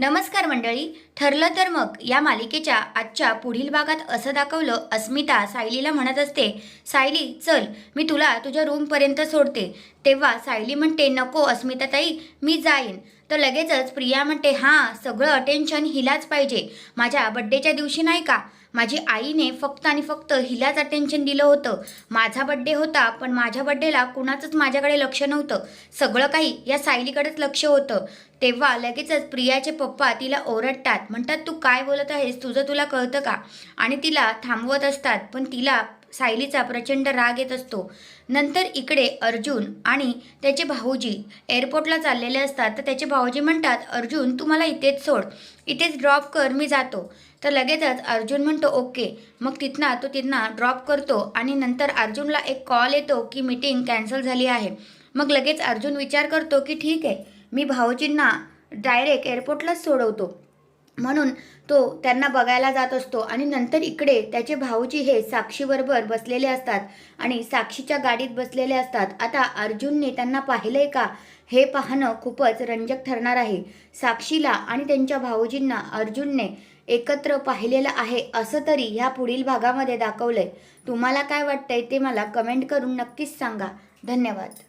नमस्कार मंडळी. ठरलं तर मग या मालिकेच्या आजच्या पुढील भागात असं दाखवलं अस्मिता सायलीला म्हणत असते सायली चल मी तुला तुझ्या रूमपर्यंत सोडते. तेव्हा सायली म्हणते नको अस्मिताताई मी जाईन. तर लगेचच प्रिया म्हणते हां सगळं अटेन्शन हिलाच पाहिजे. माझ्या बड्डेच्या दिवशी नाही का? माझी आईने फक्त आणि फक्त हिलाच अटेन्शन दिलं होतं. माझा बड्डे होता पण माझ्या बड्डेला कुणाचंच माझ्याकडे लक्ष नव्हतं. सगळं काही या सायलीकडेच लक्ष होतं. तेव्हा लगेचच प्रियाचे पप्पा तिला ओरडतात. म्हणतात तू काय बोलत आहेस? तुझं तुला कळतं का? आणि तिला थांबवत असतात. पण तिला सायलीचा प्रचंड राग येत असतो. नंतर इकडे अर्जुन आणि त्याचे भाऊजी एअरपोर्टला चाललेले असतात. तर त्याचे भाऊजी म्हणतात अर्जुन तू मला इथेच सोड. इथेच ड्रॉप कर मी जातो. तर लगेचच अर्जुन म्हणतो ओके. मग तिथना तो तिथना ड्रॉप करतो आणि नंतर अर्जुनला एक कॉल येतो की मीटिंग कॅन्सल झाली आहे. मग लगेच अर्जुन विचार करतो की ठीक आहे मी भाऊजींना डायरेक्ट एअरपोर्टलाच सोडवतो. म्हणून तो त्यांना बघायला जात असतो आणि नंतर इकडे त्याचे भाऊजी हे साक्षीबरोबर बसलेले असतात आणि साक्षीच्या गाडीत बसलेले असतात. आता अर्जुनने त्यांना पाहिलंय का? हे पाहणं खूपच रंजक ठरणार आहे. साक्षीला आणि त्यांच्या भाऊजींना अर्जुनने एकत्र पाहिलेलं आहे असं तरी ह्या पुढील भागामध्ये दाखवलंय. तुम्हाला काय वाटतंय ते मला कमेंट करून नक्कीच सांगा. धन्यवाद.